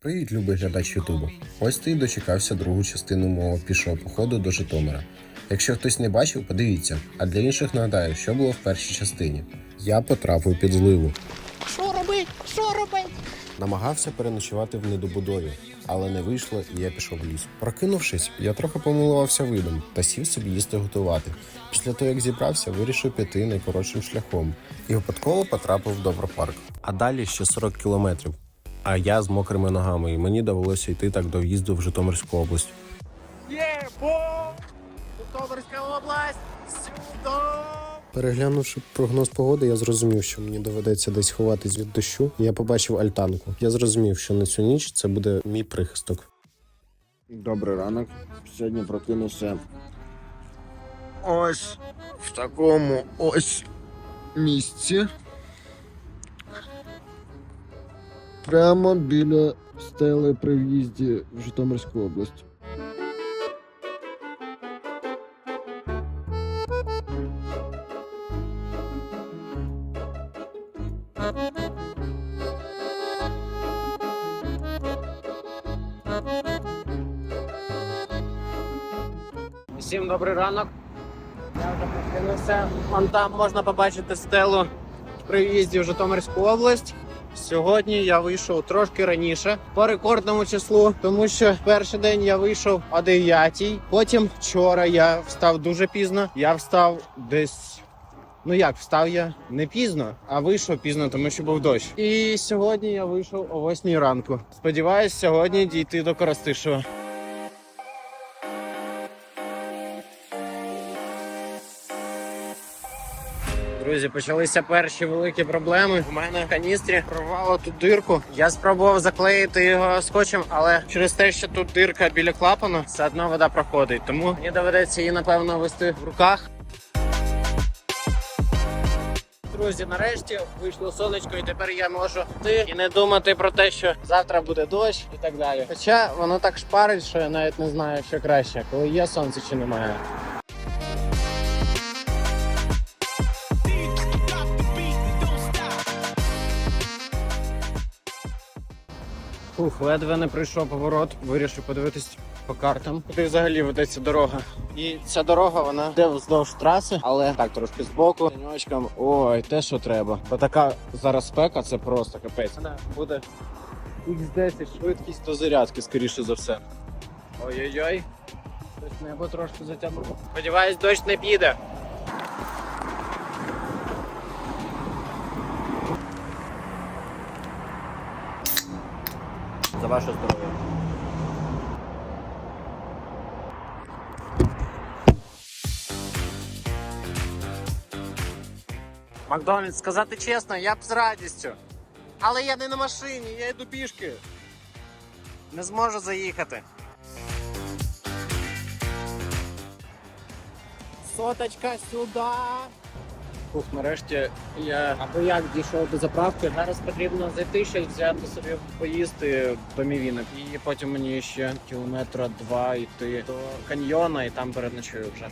Привіт, любий глядач Ютубу. Ось ти й дочекався другу частину мого пішого походу до Житомира. Якщо хтось не бачив, подивіться. А для інших нагадаю, що було в першій частині. Я потрапив під зливу. Що робить? Що робить? Намагався переночувати в недобудові, але не вийшло, і я пішов в ліс. Прокинувшись, я трохи помилувався видом та сів собі їсти готувати. Після того, як зібрався, вирішив піти найкоротшим шляхом і випадково потрапив в Добропарк. А далі ще 40 кілометрів. А я з мокрими ногами, і мені довелося йти так до в'їзду в Житомирську область. Є, бо! Житомирська область! Сюди! Переглянувши прогноз погоди, я зрозумів, що мені доведеться десь ховатись від дощу. Я побачив альтанку. Я зрозумів, що на цю ніч це буде мій прихисток. Добрий ранок. Сьогодні прокинувся ось в такому ось місці. Прямо біля стели при в'їзді в Житомирську область. Всім добрий ранок. Я вже прокинувся. Там можна побачити стелу при в'їзді в Житомирську область. Сьогодні я вийшов трошки раніше по рекордному числу, тому що перший день я вийшов о 9 Потім вчора я встав дуже пізно. Я встав десь. Ну як, встав я не пізно, а вийшов пізно, тому що був дощ. І сьогодні я вийшов о 8 ранку. Сподіваюсь, сьогодні дійти до Коростишева. Друзі, почалися перші великі проблеми. У мене в каністрі прорвало тут дирку. Я спробував заклеїти його скотчем, але через те, що тут дирка біля клапану, все одно вода проходить. Тому мені доведеться її напевно вести в руках. Друзі, нарешті вийшло сонечко, і тепер я можу йти і не думати про те, що завтра буде дощ і так далі. Хоча воно так шпарить, що я навіть не знаю, що краще, коли є сонце чи немає. Ух, ледве не прийшов поворот, вирішив подивитись по картам, куди взагалі ведеться дорога. І ця дорога вона йде вздовж траси, але так трошки збоку. Тіньочком, ой, те, що треба. Бо така зараз спека, це просто капець. Вона буде X10 швидкість до зарядки, скоріше за все. Ой-ой-ой. Щось небо трошки затягнуло. Сподіваюсь, дощ не піде. За ваше здоров'я. Макдональдс, сказати чесно, я б з радістю. Але я не на машині, я йду пішки. Не зможу заїхати. Соточка сюди. Ух, нарешті я або як дійшов до заправки. Зараз потрібно зайти ще взяти собі поїсти до мівінок. І потім мені ще кілометра два йти до каньйона і там переночую вже.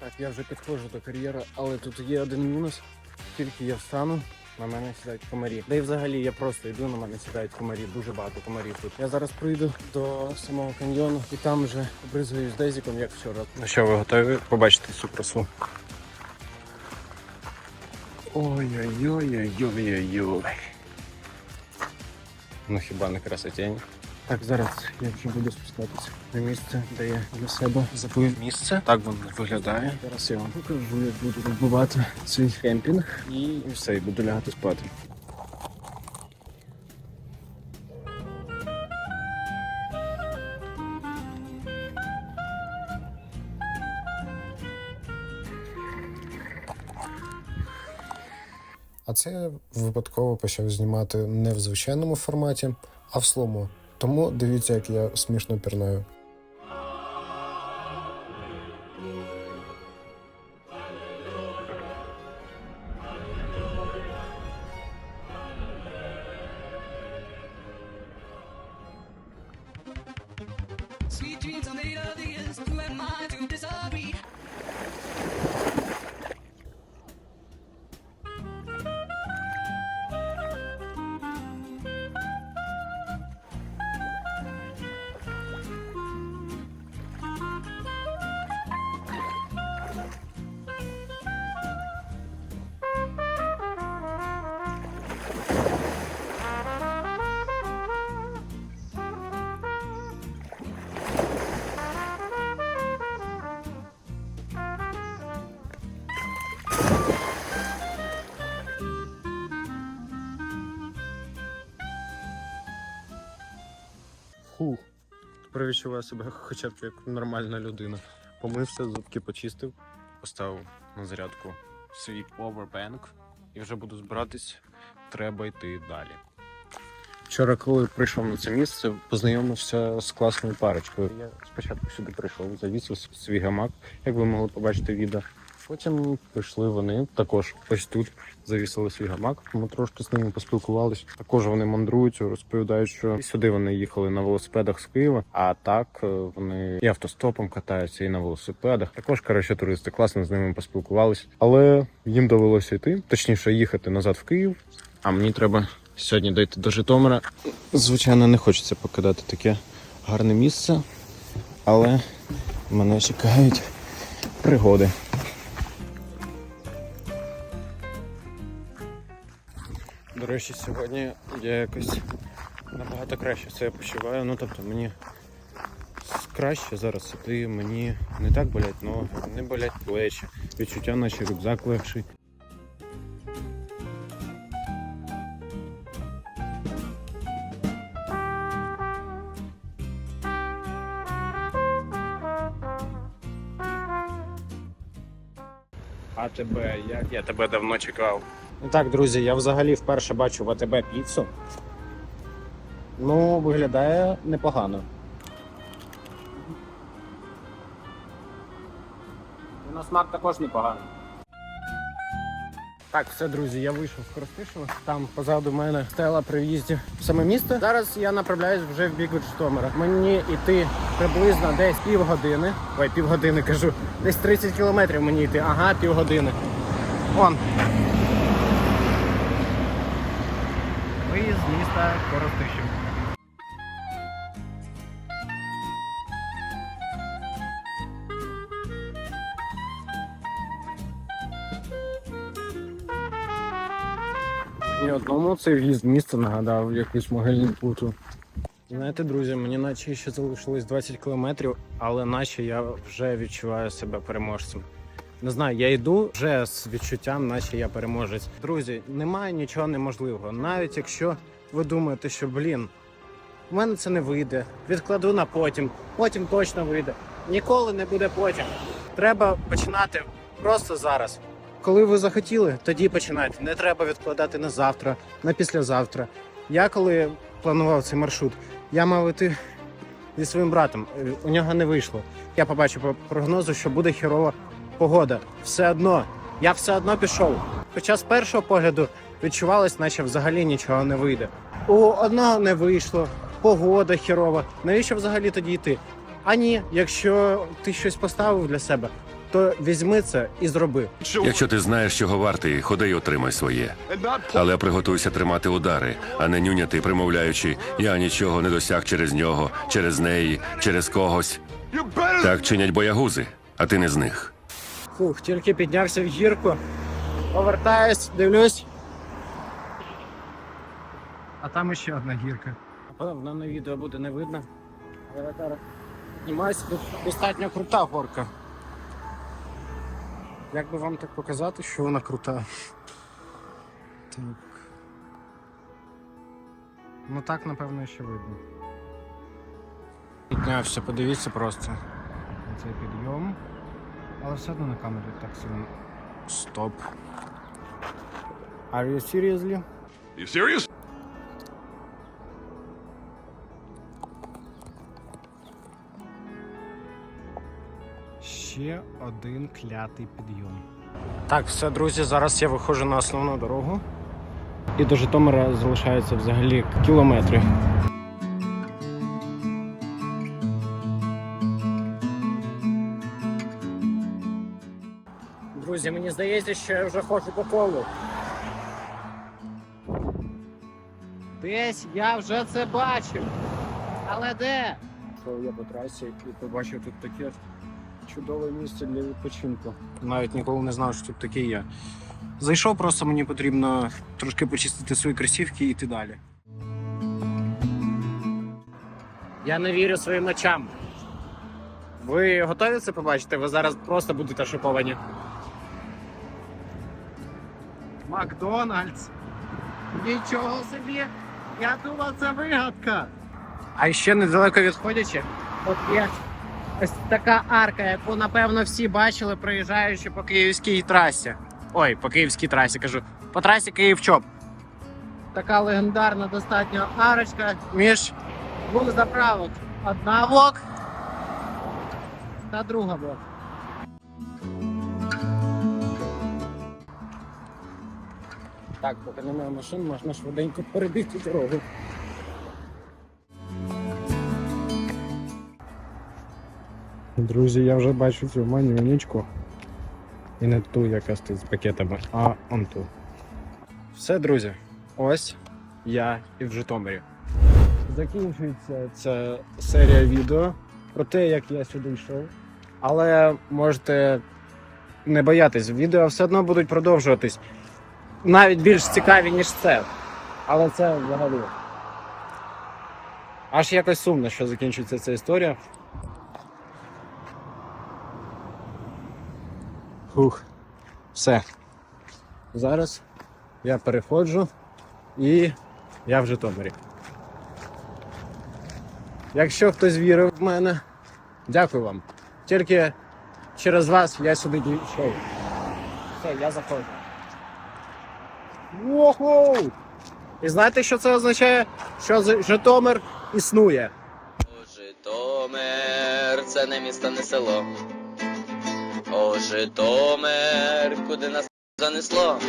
Так, я вже підходжу до кар'єру, але тут є один мінус. Тільки я встану, на мене сідають комарі. Да і взагалі я просто йду, на мене сідають комарі, дуже багато комарів тут. Я зараз прийду до самого каньйону і там вже обризуюсь дезіком, як вчора. Ну що, ви готові побачити цю красу? Ой-ой-ой-ой-ой-ой. Ну хіба не красотень? Так, зараз я вже буду спускатися на місце, де я для себе забив місце. Так воно виглядає. Зараз я вам покажу, як буду розбивати цей кемпінг і все, і буду лягати спати. А це випадково почав знімати не в звичайному форматі, а в слому. Тому дивіться, як я смішно пірнаю. Sweet dreams are made of Тепер відчуваю себе хоча б як нормальна людина. Помився, зубки почистив, поставив на зарядку свій powerbank і вже буду збиратись. Треба йти далі. Вчора, коли прийшов на це місце, познайомився з класною парочкою. Я спочатку сюди прийшов, завісив свій гамак, як ви могли побачити відео. Потім прийшли вони також ось тут завісили свій гамак. Ми трошки з ними поспілкувалися. Також вони мандрують, розповідають, що сюди вони їхали на велосипедах з Києва, а так е, вони і автостопом катаються, і на велосипедах. Також коротше, туристи класно з ними поспілкувалися. Але їм довелося йти, точніше, їхати назад в Київ. А мені треба сьогодні дойти до Житомира. Звичайно, не хочеться покидати таке гарне місце, але мене чекають пригоди. До речі, сьогодні я якось набагато краще себе почуваю. Ну тобто мені краще зараз іти, мені не так болять ноги, не болять плечі, відчуття, наче рюкзак легший. А тебе як? Я тебе давно чекав. І так, друзі, я взагалі вперше бачу в АТБ піцу. Ну, виглядає непогано. І на смак також непогано. Так, все, друзі, я вийшов з Коростишева. Там позаду мене стела при в'їзді в саме місто. Зараз я направляюсь вже в бік від Житомира. Мені йти приблизно десь півгодини. Ой, півгодини кажу. Десь 30 кілометрів мені йти. Ага, півгодини. Вон, Міста Коростишів. Ні одному цей в'їзд в місто нагадав якусь могильну путу. Знаєте, друзі, мені наче ще залишилось 20 кілометрів, але наче я вже відчуваю себе переможцем. Не знаю, я йду вже з відчуттям, наче я переможець. Друзі, немає нічого неможливого. Навіть якщо ви думаєте, що блін, в мене це не вийде, відкладу на потім, потім точно вийде. Ніколи не буде потім. Треба починати просто зараз. Коли ви захотіли, тоді починайте. Не треба відкладати на завтра, на післязавтра. Я коли планував цей маршрут, я мав іти зі своїм братом. У нього не вийшло. Я побачив по прогнозу, що буде хірова погода. Все одно, я все одно пішов. Хоча з першого погляду відчувалось, наче взагалі нічого не вийде. У одного не вийшло, погода хірова. Навіщо взагалі тоді йти? А ні, якщо ти щось поставив для себе, то візьми це і зроби. Якщо ти знаєш, чого вартий, ходи й отримай своє. Але приготуйся тримати удари, а не нюняти, примовляючи я нічого не досяг через нього, через неї, через когось. Так чинять боягузи, а ти не з них. Фух, тільки піднявся в гірку. Повертаюсь, дивлюсь. А там ще одна гірка. Напевно, на відео буде не видно. Але зараз знімаюся, тут достатньо крута горка. Як би вам так показати, що вона крута? Так. Ну так, напевно, ще видно. Піднявся, подивіться просто. Цей підйом. Але все одно на камері так сильно. Стоп. Are you seriously? You serious? Ще один клятий підйом. Так, все, друзі, зараз я виходжу на основну дорогу. І до Житомира залишається взагалі кілометри. Друзі, мені здається, що я вже ходжу по колу. Десь я вже це бачив. Але де? Я по трасі і побачив тут таке чудове місце для відпочинку. Навіть ніколи не знав, що тут таке є. Зайшов, просто мені потрібно трошки почистити свої кросівки і йти далі. Я не вірю своїм очам. Ви готові це побачити? Ви зараз просто будете шоковані. Макдональдс. Нічого собі! Я думав, це вигадка. А ще недалеко відходячи, От є ось така арка, яку, напевно, всі бачили, проїжджаючи по київській трасі. Ой, по київській трасі кажу. По трасі Київ-Чоп. Така легендарна достатньо арочка між двох заправок. Одна блок та друга блок. Так, поки немає машин, можна швиденько перебігти дорогу. Друзі, я вже бачу цю манюнічку. І не ту, яка стоїть з пакетами, а он ту. Все, друзі, ось я і в Житомирі. Закінчується ця серія відео про те, як я сюди йшов. Але можете не боятись, відео все одно будуть продовжуватись. Навіть більш цікаві, ніж це. Але це взагалі. Аж якось сумно, що закінчується ця історія. Фух. Все. Зараз я переходжу і я в Житомирі. Якщо хтось вірив в мене, дякую вам. Тільки через вас я сюди дійшов. Все, я заходжу. Воху! І знаєте, що це означає? Що Житомир існує. Житомир, це не місто, не село. О, Житомир, куди нас занесло.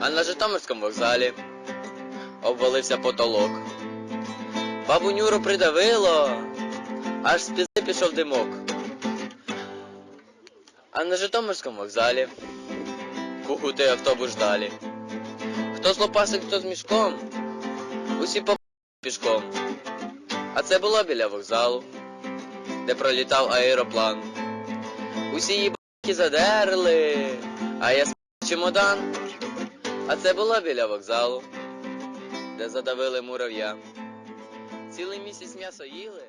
А на Житомирському вокзалі обвалився потолок. Бабу Нюру придавило, аж з пізди пішов димок. А на Житомирському вокзалі кухути автобус далі. Хто з лопасик, хто з мішком, усі по пішком. А це було біля вокзалу, де пролітав аероплан. Усі її задерли, а я с*** чемодан. А це було біля вокзалу, де задавили мурав'я. Цілий місяць м'ясо їли.